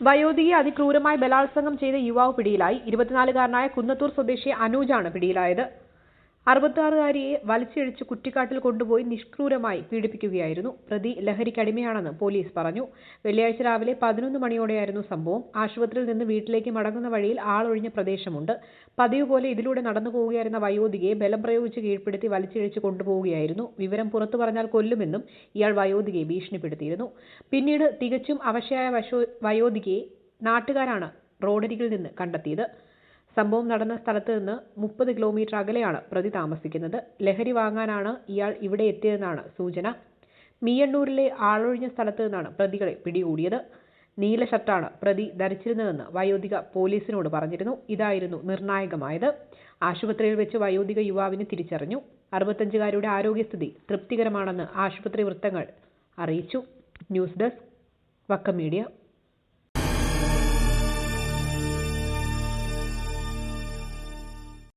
വയോധികയെ അതിക്രൂരമായി ബലാത്സംഗം ചെയ്ത യുവാവ് പിടിയിലായി. ഇരുപത്തിനാലുകാരനായ കുന്നത്തൂർ സ്വദേശി അനൂജാണ് പിടിയിലായത്. അറുപത്തിയാറുകാരിയെ വലിച്ചിഴച്ച് കുറ്റിക്കാട്ടിൽ കൊണ്ടുപോയി നിഷ്ക്രൂരമായി പീഡിപ്പിക്കുകയായിരുന്നു. പ്രതി ലഹരിക്കടിമയാണെന്ന് പോലീസ് പറഞ്ഞു. വെള്ളിയാഴ്ച രാവിലെ പതിനൊന്ന് മണിയോടെയായിരുന്നു സംഭവം. ആശുപത്രിയിൽ നിന്ന് വീട്ടിലേക്ക് മടങ്ങുന്ന വഴിയിൽ ആളൊഴിഞ്ഞ പ്രദേശമുണ്ട്. പതിവ് പോലെ ഇതിലൂടെ നടന്നു പോവുകയായിരുന്ന വയോധികയെ ബലം പ്രയോഗിച്ച് കീഴ്പ്പെടുത്തി വലിച്ചിഴച്ച് കൊണ്ടുപോവുകയായിരുന്നു. വിവരം പുറത്തു പറഞ്ഞാൽ കൊല്ലുമെന്നും ഇയാൾ വയോധികയെ ഭീഷണിപ്പെടുത്തിയിരുന്നു. പിന്നീട് തികച്ചും അവശയായ വയോധികയെ നാട്ടുകാരാണ് റോഡരികിൽ നിന്ന് കണ്ടെത്തിയത്. സംഭവം നടന്ന സ്ഥലത്ത് നിന്ന് മുപ്പത് കിലോമീറ്റർ അകലെയാണ് പ്രതി താമസിക്കുന്നത്. ലഹരി വാങ്ങാനാണ് ഇയാൾ ഇവിടെ എത്തിയതെന്നാണ് സൂചന. മീയണ്ണൂരിലെ ആളൊഴിഞ്ഞ സ്ഥലത്ത് നിന്നാണ് പ്രതികളെ പിടികൂടിയത്. നീല ഷർട്ടാണ് പ്രതി ധരിച്ചിരുന്നതെന്ന് വയോധിക പോലീസിനോട് പറഞ്ഞിരുന്നു. ഇതായിരുന്നു നിർണായകമായത്. ആശുപത്രിയിൽ വെച്ച് വയോധിക യുവാവിനെ തിരിച്ചറിഞ്ഞു. അറുപത്തഞ്ചുകാരിയുടെ ആരോഗ്യസ്ഥിതി തൃപ്തികരമാണെന്ന് ആശുപത്രി വൃത്തങ്ങൾ അറിയിച്ചു. News desk Vakkom media.